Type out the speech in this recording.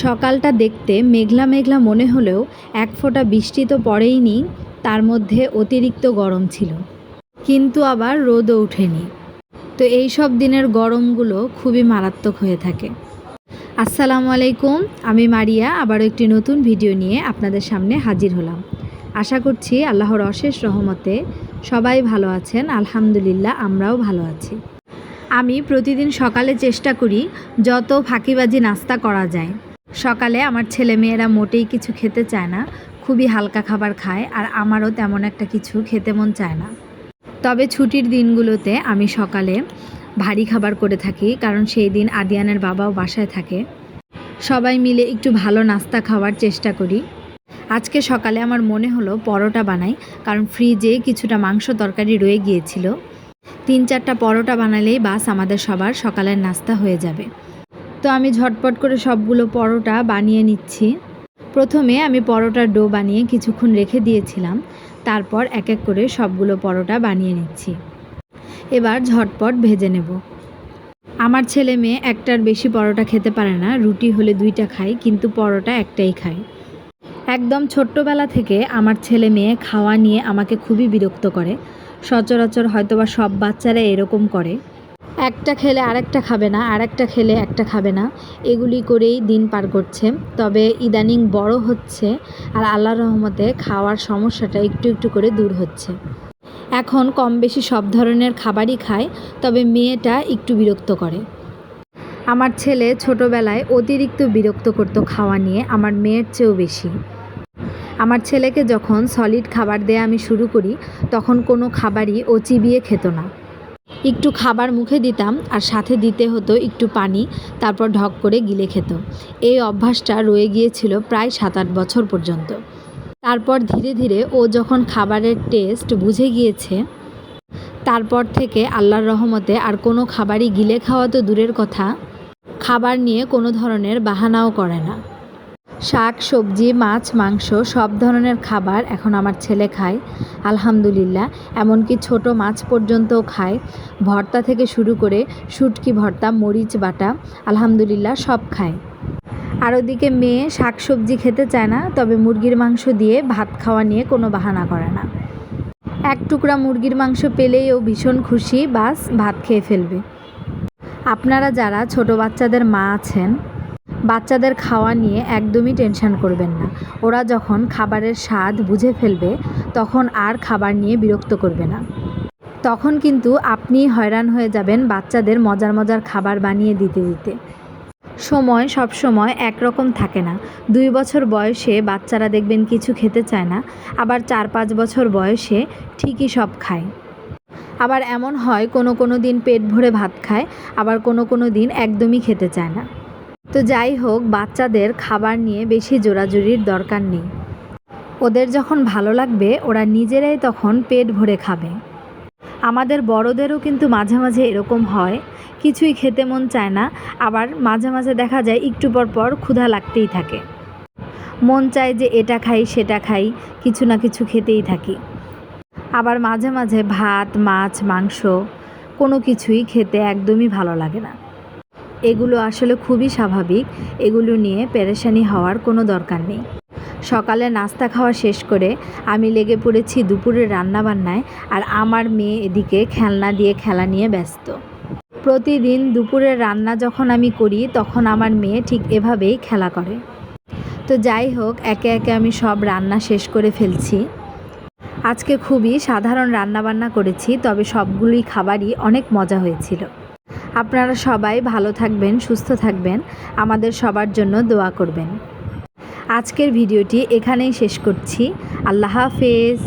সকালটা দেখতে মেঘলা মেঘলা মনে হলেও এক ফোঁটা বৃষ্টি তো পড়েইনি তার মধ্যে অতিরিক্ত গরম ছিল। কিন্তু আবার রোদও ওঠেনি। তো এই সব দিনের গরমগুলো খুবই মারাত্মক হয়ে থাকে। আসসালামু আলাইকুম, আমি মারিয়া, আবারও একটি নতুন ভিডিও নিয়ে আপনাদের সামনে হাজির হলাম। আশা করছি আল্লাহর অশেষ রহমতে সবাই ভালো আছেন, আলহামদুলিল্লাহ আমরাও ভালো আছি। আমি প্রতিদিন সকালে চেষ্টা করি যত ফাঁকিবাজি নাস্তা করা যায় সকালে আমার ছেলে মেয়েরা মোটেই কিছু খেতে চায় না, খুবই হালকা খাবার খায় আর আমারও তেমন একটা কিছু খেতে মন চায় না। তবে ছুটির দিনগুলোতে আমি সকালে ভারী খাবার করে থাকি, কারণ সেই দিন আদিয়ানের বাবাও বাসায় থাকে। সবাই মিলে একটু ভালো নাস্তা খাওয়ার চেষ্টা করি। আজকে সকালে আমার মনে হলো পরোটা বানাই, কারণ ফ্রিজে কিছুটা মাংস তরকারি রয়ে গিয়েছিল। তিন চারটা পরোটা বানালেই বাস আমাদের সবার সকালের নাস্তা হয়ে যাবে। তো আমি ঝটপট করে সবগুলো পরোটা বানিয়ে নিচ্ছি। প্রথমে আমি পরোটার ডো বানিয়ে কিছুক্ষণ রেখে দিয়েছিলাম। তারপর এক এক করে সবগুলো পরোটা বানিয়ে নিচ্ছি। এবার ঝটপট ভেজে নেব। আমার ছেলে মেয়ে একটার বেশি পরোটা খেতে পারে না, রুটি হলে দুইটা খায়, কিন্তু পরোটা একটাই খায়। একদম ছোট্টবেলা থেকে আমার ছেলে মেয়ে খাওয়া নিয়ে আমাকে খুবই বিরক্ত করে। সচরাচর হয়তোবা সব বাচ্চারা এরকম করে। একটা খেলে আরেকটা খাবে না, আরেকটা খেলে একটা খাবে না। এগুলি করেই দিন পার করছে। তবে ইদানিং বড় হচ্ছে আর আল্লাহ রহমতে খাওয়ার সমস্যাটা একটু একটু করে দূর হচ্ছে। এখন কম বেশি সব ধরনের খাবারই খায়, তবে মেয়েটা একটু বিরক্ত করে। আমার ছেলে ছোটোবেলায় অতিরিক্ত বিরক্ত করতো খাওয়া নিয়ে, আমার মেয়ের চেয়েও বেশি। আমার ছেলেকে যখন সলিড খাবার দেয়া আমি শুরু করি, তখন কোনো খাবারই ও চিবিয়ে খেত না। একটু খাবার মুখে দিতাম আর সাথে দিতে হতো একটু পানি, তারপর ঢক করে গিলে খেত। এই অভ্যাসটা রয়ে গিয়েছিল প্রায় সাত আট বছর পর্যন্ত। তারপর ধীরে ধীরে ও যখন খাবারের টেস্ট বুঝে গিয়েছে, তারপর থেকে আল্লাহর রহমতে আর কোনো খাবারই গিলে খাওয়া তো দূরের কথা, খাবার নিয়ে কোনো ধরনের বাহানাও করে না। শাক, সবজি, মাছ, মাংস, সব ধরনের খাবার এখন আমার ছেলে খায়, আলহামদুলিল্লাহ। এমনকি ছোট মাছ পর্যন্তও খায়। ভর্তা থেকে শুরু করে শুটকি ভর্তা, মরিচ বাটা, আলহামদুলিল্লাহ সব খায়। আর ওদিকে মেয়ে শাক, সবজি খেতে চায় না, তবে মুরগির মাংস দিয়ে ভাত খাওয়া নিয়ে কোনো বাহানা করে না। এক টুকরা মুরগির মাংস পেলেই ও ভীষণ খুশি, বাস ভাত খেয়ে ফেলবে। আপনারা যারা ছোট বাচ্চাদের মা আছেন বাচ্চাদের খাওয়া নিয়ে একদমই টেনশন করবেন না। ওরা যখন খাবারের স্বাদ বুঝে ফেলবে, তখন আর খাবার নিয়ে বিরক্ত করবে না। তখন কিন্তু আপনি হয়রান হয়ে যাবেন বাচ্চাদের মজার মজার খাবার বানিয়ে দিতে দিতে। সময় সব সময় একরকম থাকে না। দুই বছর বয়সে বাচ্চারা দেখবেন কিছু খেতে চায় না, আবার চার পাঁচ বছর বয়সে ঠিকই সব খায়। আবার এমন হয় কোনো কোনো দিন পেট ভরে ভাত খায়, আবার কোনো কোনো দিন একদমই খেতে চায় না। তো যাই হোক, বাচ্চাদের খাবার নিয়ে বেশি জোরাজুরির দরকার নেই। ওদের যখন ভালো লাগবে, ওরা নিজেরাই তখন পেট ভরে খাবে। আমাদের বড়দেরও কিন্তু মাঝে মাঝে এরকম হয়। কিছুই খেতে মন চায় না, আবার মাঝে মাঝে দেখা যায় একটু পর পর ক্ষুধা লাগতেই থাকে। মন চায় যে এটা খাই, সেটা খাই, কিছু না কিছু খেতেই থাকি। আবার মাঝে মাঝে ভাত, মাছ, মাংস, কোনো কিছুই খেতে একদমই ভালো লাগে না। এগুলো আসলে খুবই স্বাভাবিক। এগুলো নিয়ে পেরেশানি হওয়ার কোনো দরকার নেই। সকালে নাস্তা খাওয়া শেষ করে আমি লেগে পড়েছি দুপুরের রান্নাবান্নায় আর আমার মেয়ে এদিকে খেলনা দিয়ে খেলা নিয়ে ব্যস্ত। প্রতিদিন দুপুরের রান্না যখন আমি করি তখন আমার মেয়ে ঠিক এভাবেই খেলা করে। তো যাই হোক, একে একে আমি সব রান্না শেষ করে ফেলছি। আজকে খুবই সাধারণ রান্নাবান্না করেছি, তবে সবগুলোই খাবারই অনেক মজা হয়েছিল। আপনারা সবাই ভালো থাকবেন, সুস্থ থাকবেন। আমাদের সবার জন্য দোয়া করবেন। আজকের ভিডিওটি এখানেই শেষ করছি। আল্লাহ হাফেজ।